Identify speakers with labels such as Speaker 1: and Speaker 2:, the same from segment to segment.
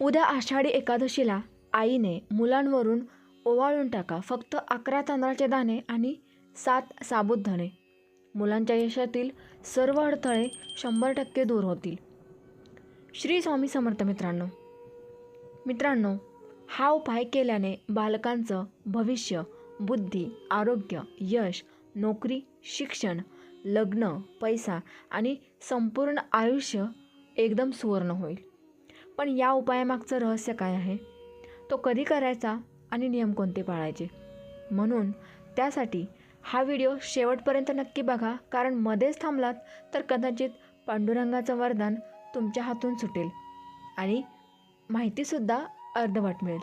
Speaker 1: उद्या आषाढी एकादशीला आईने मुलांवरून ओवाळून टाका फक्त अकरा तांदळाचे दाणे आणि सात साबूत धणे. मुलांच्या यशातील सर्व अडथळे शंभर टक्के दूर होतील. श्री स्वामी समर्थ मित्रांनो मित्रांनो हा उपाय केल्याने बालकांचं भविष्य बुद्धी आरोग्य यश नोकरी शिक्षण लग्न पैसा आणि संपूर्ण आयुष्य एकदम सुवर्ण होईल. पण या उपायामागचं रहस्य काय आहे? तो कधी करायचा आणि नियम कोणते पाळायचे? म्हणून त्यासाठी हा व्हिडिओ शेवटपर्यंत नक्की बघा कारण मध्येच थांबलात तर कदाचित पांडुरंगाचं वरदान तुमच्या हातून सुटेल आणि माहितीसुद्धा अर्धवट मिळेल.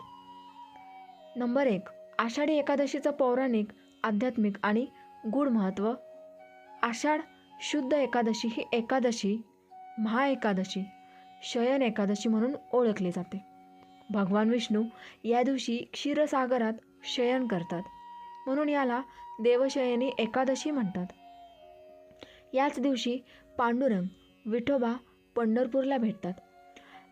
Speaker 1: नंबर एक आषाढी एकादशीचं पौराणिक आध्यात्मिक आणि गूढ महत्त्व. आषाढ शुद्ध एकादशी ही एकादशी महाएकादशी. शयन एकादशी म्हणून ओळखले जाते. भगवान विष्णू या दिवशी क्षीरसागरात शयन करतात. म्हणून याला देवशयनी एकादशी म्हणतात. याच दिवशी पांडुरंग विठोबा पंढरपूरला भेटतात.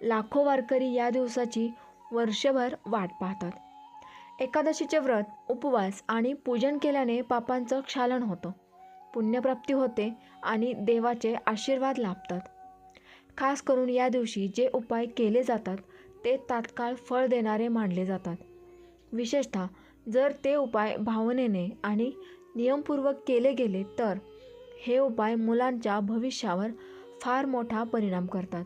Speaker 1: लाखो वारकरी या दिवसाची वर्षभर वाट पाहतात. एकादशीचे व्रत उपवास आणि पूजन केल्याने पापांचं क्षालन होतं. पुण्यप्राप्ती होते आणि देवाचे आशीर्वाद लाभतात. खास करून या दिवशी जे उपाय केले जातात ते तात्काळ फळ देणारे मानले जातात. विशेषतः जर ते उपाय भावनेने आणि नियमपूर्वक केले गेले तर हे उपाय मुलांच्या भविष्यावर फार मोठा परिणाम करतात.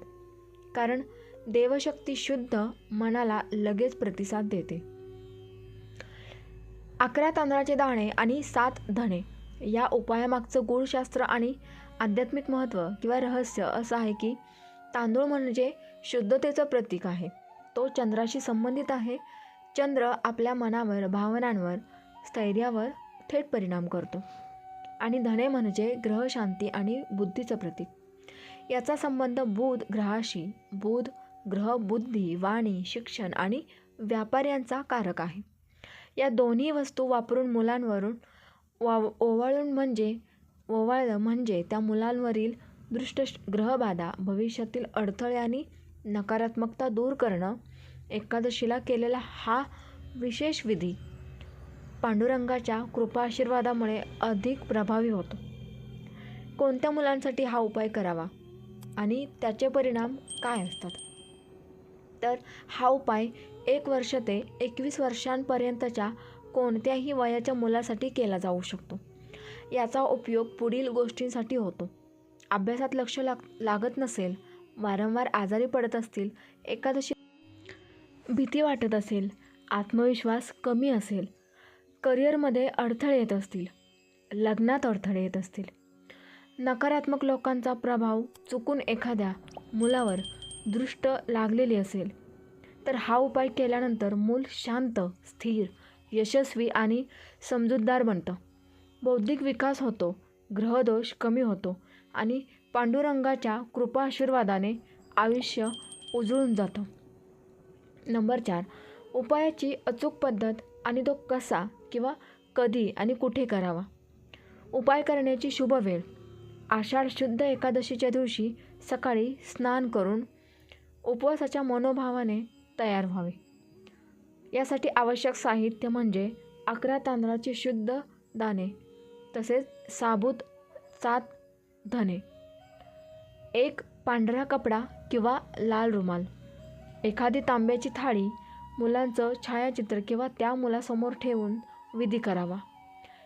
Speaker 1: कारण देवशक्ती शुद्ध मनाला लगेच प्रतिसाद देते. अकरा तांदळाचे दाणे आणि सात धणे या उपायामागचं गूढशास्त्र आणि आध्यात्मिक महत्त्व किंवा रहस्य असं आहे की तांदूळ म्हणजे शुद्धतेचं प्रतीक आहे. तो चंद्राशी संबंधित आहे. चंद्र आपल्या मनावर भावनांवर स्थैर्यावर थेट परिणाम करतो. आणि धने म्हणजे ग्रहशांती आणि बुद्धीचं प्रतीक. याचा संबंध बुध ग्रहाशी बुध ग्रह बुद्धी वाणी शिक्षण आणि व्यापार यांचा कारक आहे. या दोन्ही वस्तू वापरून मुलांवरून वा ओवाळून म्हणजे ओवाळलं म्हणजे त्या मुलांवरील दृष्ट ग्रहबाधा भविष्यातील अडथळे आणि नकारात्मकता दूर करणं एकादशीला केलेला हा विशेष विधी पांडुरंगाच्या कृपा आशीर्वादामुळे अधिक प्रभावी होतो. कोणत्या मुलांसाठी हा उपाय करावा आणि त्याचे परिणाम काय असतात? तर हा उपाय एक वर्ष ते एकवीस वर्षांपर्यंतच्या कोणत्याही वयाच्या मुलासाठी केला जाऊ शकतो. याचा उपयोग पुढील गोष्टींसाठी होतो. अभ्यासात लक्ष लाग लागत नसेल वारंवार आजारी पडत असतील एकादशी भीती वाटत असेल आत्मविश्वास कमी असेल करिअरमध्ये अडथळे येत असतील लग्नात अडथळे येत असतील. नकारात्मक लोकांचा प्रभाव चुकून एखाद्या मुलावर दृष्ट लागलेली असेल तर हा उपाय केल्यानंतर मूल शांत स्थिर यशस्वी आणि समजूतदार बनतं. बौद्धिक विकास होतो ग्रहदोष कमी होतो आणि पांडुरंगाच्या कृपा आशीर्वादाने आयुष्य उजळून जातं. नंबर चार उपायाची अचूक पद्धत आणि तो कसा किंवा कधी आणि कुठे करावा? उपाय करण्याची शुभ वेळ. आषाढ शुद्ध एकादशीच्या दिवशी सकाळी स्नान करून उपवासाच्या मनोभावाने तयार व्हावे. यासाठी आवश्यक साहित्य म्हणजे अकरा तांदळाचे शुद्ध दाणे तसेच साबूत सात धने एक पांढरा कपडा किंवा लाल रुमाल एखादी तांब्याची थाळी मुलांचं छायाचित्र किंवा त्या मुलासमोर ठेवून विधी करावा.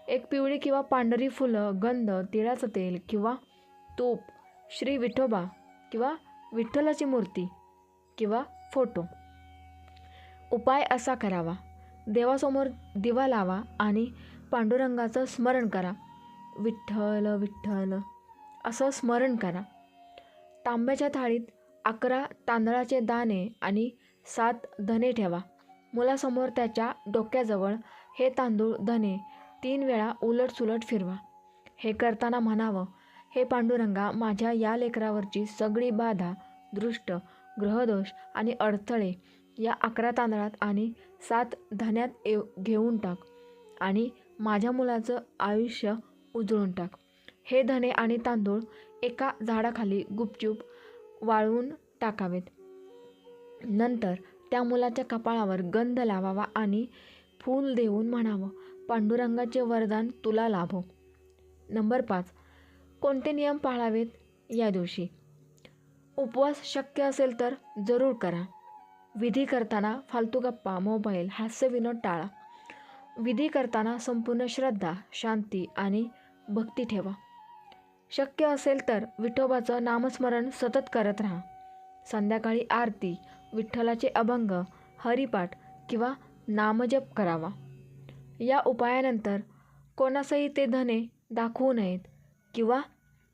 Speaker 1: एक पिवळी किंवा पांढरी फुलं गंध तिळाचं तेल किंवा तूप श्री विठोबा किंवा विठ्ठलाची मूर्ती किंवा फोटो. उपाय असा करावा. देवासमोर दिवा लावा आणि पांडुरंगाचं स्मरण करा. विठ्ठल विठ्ठल असं स्मरण करा. तांब्याच्या थाळीत अकरा तांदळाचे दाणे आणि सात धने ठेवा. मुलासमोर त्याच्या डोक्याजवळ हे तांदूळ धने तीन वेळा उलटसुलट फिरवा. हे करताना म्हणावं हे पांडुरंगा माझ्या या लेकरावरची सगळी बाधा दृष्ट ग्रहदोष आणि अडथळे या अकरा तांदळात आणि सात धन्यात एव घेऊन टाक आणि माझ्या मुलाचं आयुष्य उजळून टाक. हे धने आणि तांदूळ एका झाडाखाली गुपचूप वाळवून टाकावेत. नंतर त्या मुलाच्या कपाळावर गंध लावावा आणि फूल देऊन म्हणावं पांडुरंगाचे वरदान तुला लाभो. नंबर पाच कोणते नियम पाळावेत या दिवशी? उपवास शक्य असेल तर जरूर करा. विधी करताना फालतू गप्पा मोबाईल हास्य विनोद टाळा. विधी करताना संपूर्ण श्रद्धा शांती आणि भक्ती ठेवा. शक्य असेल तर विठोबाचं नामस्मरण सतत करत राहा. संध्याकाळी आरती विठ्ठलाचे अभंग हरिपाठ किंवा नामजप करावा. या उपायानंतर कोणासही ते धने दाखवू नयेत किंवा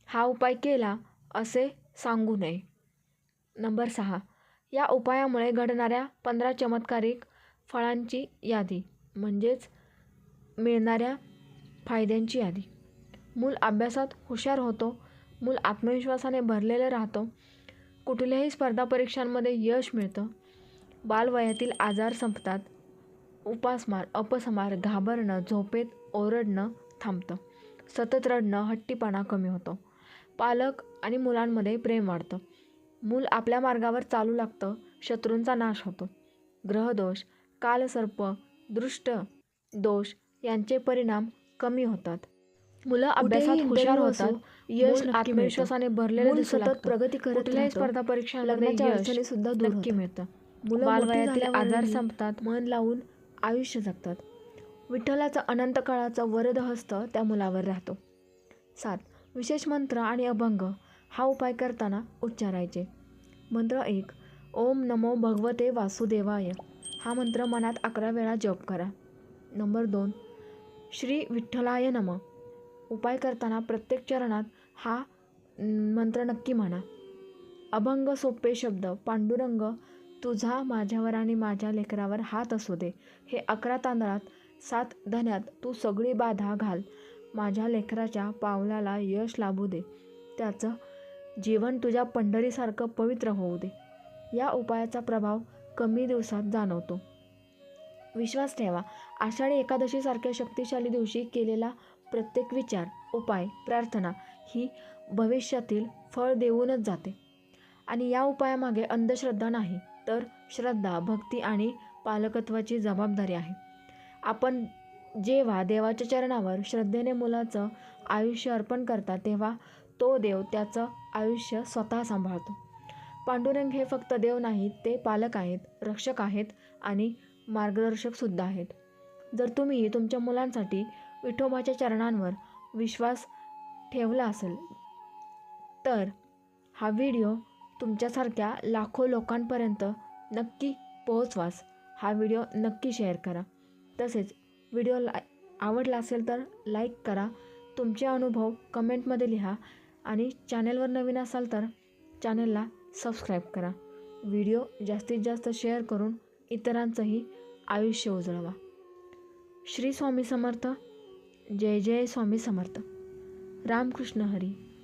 Speaker 1: हा उपाय केला असे सांगू नये. नंबर सहा. या उपायामुळे घडणाऱ्या पंधरा चमत्कारिक फळांची यादी. म्हणजेच मिळणाऱ्या फायद्यांची यादी. मूल अभ्यासात हुशार होतो मूल आत्मविश्वासाने भरलेलं राहतो कुठल्याही स्पर्धा परीक्षांमध्ये यश मिळतं बालवयातील आजार संपतात उपासमार अपसमार घाबरणं झोपेत ओरडणं थांबतं सतत रडणं हट्टीपणा कमी होतो पालक आणि मुलांमध्ये प्रेम वाढतं मूल आपल्या मार्गावर चालू लागतं शत्रूंचा नाश होतो ग्रहदोष कालसर्प दृष्ट दोष यांचे परिणाम कमी होतात. मुलं अभ्यासात हुशार होतात यश आत्मविश्वासाने भरलेलं
Speaker 2: सतत. प्रगती करत.
Speaker 1: स्पर्धा परीक्षांमध्ये
Speaker 2: लग्नाच्या अडचणी सुद्धा
Speaker 1: नक्की
Speaker 2: होतात.
Speaker 1: मिळतं.
Speaker 2: मुलं
Speaker 1: बालवयातील आजार संपतात. मन लावून आयुष्य जगतात. विठ्ठलाचा अनंत काळाचा वरद हस्त त्या मुलावर राहतो. सात विशेष मंत्र आणि अभंग हा उपाय करताना उच्चारायचे. मंत्र एक ओम नमो भगवते वासुदेवाय. हा मंत्र मनात अकरा वेळा जप करा. नंबर दोन श्री विठ्ठलाय नम. उपाय करताना प्रत्येक चरणात हा मंत्र नक्की म्हणा. अभंग सोपे शब्द पांडुरंग तुझा माझ्यावर आणि माझ्या लेकरावर हात असू दे. हे अकरा तांदळात सात धन्यात तू सगळी बाधा घाल. माझ्या लेकराच्या पावलाला यश लाभू दे. त्याचं जीवन तुझ्या पंढरीसारखं पवित्र होऊ दे. या उपायाचा प्रभाव कमी दिवसात जाणवतो. विश्वास ठेवा आषाढी एकादशीसारख्या शक्तिशाली दिवशी केलेला प्रत्येक विचार उपाय प्रार्थना ही भविष्यातील फळ देऊनच जाते. आणि या उपायामागे अंधश्रद्धा नाही तर श्रद्धा भक्ती आणि पालकत्वाची जबाबदारी आहे. आपण जेव्हा देवाच्या चरणावर श्रद्धेने मुलाचं आयुष्य अर्पण करता तेव्हा तो देव त्याचं आयुष्य स्वतः सांभाळतो. पांडुरंग हे फक्त देव नाहीत ते पालक आहेत रक्षक आहेत आणि मार्गदर्शकसुद्धा आहेत. जर तुम्ही तुमच्या मुलांसाठी विठोबाच्या चरणांवर विश्वास ठेवला असेल तर हा व्हिडिओ तुमच्यासारख्या लाखो लोकांपर्यंत नक्की पोहोचवास हा व्हिडिओ नक्की शेअर करा. तसेच व्हिडिओ ला आवडला असेल तर लाईक करा. तुमचे अनुभव कमेंटमध्ये लिहा आणि चॅनेलवर नवीन असाल तर चॅनेलला सबस्क्राईब करा. व्हिडिओ जास्तीत जास्त शेअर करून इतरांचंही आयुष्य उजळवा. श्री स्वामी समर्थ. जय जय स्वामी समर्थ. रामकृष्ण हरी.